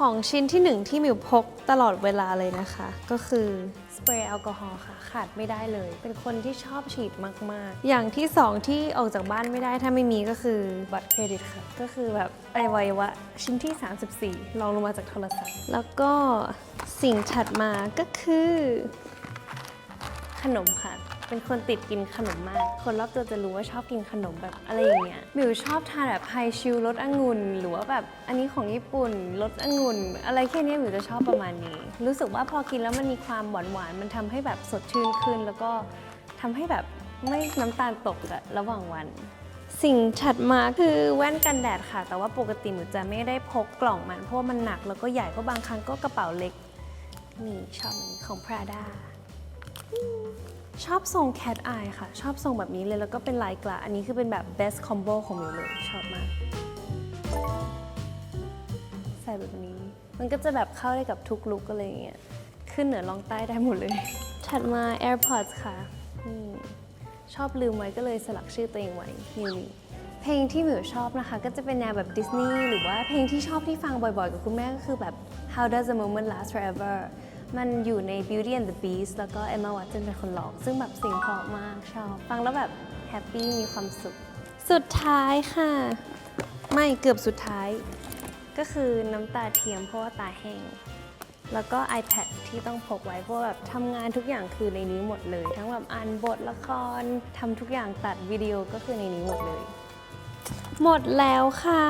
ของชิ้นที่หนึ่งที่มิวพกตลอดเวลาเลยนะคะ ก็คือสเปรย์แอลกอฮอล์ค่ะ ขาดไม่ได้เลย เป็นคนที่ชอบฉีดมาก ๆ อย่างที่สองที่ออกจากบ้านไม่ได้ถ้าไม่มีก็คือบัตรเครดิตค่ะ ก็คือแบบอวัยวะชิ้นที่ 34ลองลงมาจากโทรศัพท์ แล้วก็สิ่งถัดมาก็คือ ขนมค่ะ เป็นคนติดกินขนมมาก คนรอบตัวจะรู้ว่าชอบกินขนมแบบอะไรอย่างเงี้ยมิวชอบทานแบบไฮชิลรสองุ่นหรือว่าแบบอันนี้ของญี่ปุ่นรสองุ่น อะไรแค่นี้มิวจะชอบประมาณนี้ รู้สึกว่าพอกินแล้วมันมีความหวานหวานมันทำให้แบบสดชื่นขึ้น แล้วก็ทำให้แบบไม่น้ำตาลตกอะระหว่างวันสิ่งถัดมาคือแว่นกันแดดค่ะ แต่ว่าปกติหนูจะไม่ได้พกกล่องมันเพราะว่ามันหนักแล้วก็ใหญ่เพราะบางครั้งก็กระเป๋าเล็ก นี่ชอบอันนี้ของ Prada ชอบทรง cat eye ค่ะ ชอบทรงแบบนี้เลยแล้วก็เป็นลายกระอันนี้คือเป็นแบบ best combo ของมิวเลยชอบมาก ใส่แบบนี้ มันก็จะแบบเข้าได้กับทุกลุคอะไรอย่างเงี้ยขึ้นเหนือลองใต้ได้หมดเลย ถัดมา AirPods ค่ะนี่ชอบลืมไว้ก็เลยสลักชื่อตัวเองไว้นี่เพลงที่หมิวชอบนะคะ ก็จะเป็นแนวแบบดิสนีย์หรือว่าเพลงที่ชอบที่ฟังบ่อยๆ กับคุณแม่ก็คือแบบ How Does a Moment Last Forever มันอยู่ใน Beauty and the Beast แล้วก็ Emma Watson เป็นคนร้อง ซึ่งแบบเสียงเพราะมากชอบ ฟังแล้วแบบแฮปปี้มีความสุข สุดท้ายค่ะ ไม่เกือบสุดท้าย ก็คือน้ำตาเทียมเพราะว่าตาแห้ง แล้วก็ iPad ที่ต้องพกไว้ เพราะว่าแบบทำงานทุกอย่างคือในนี้หมดเลย ทั้งแบบอ่านบทละครทำทุกอย่างตัดวิดีโอก็คือในนี้หมดเลย หมดแล้วค่ะ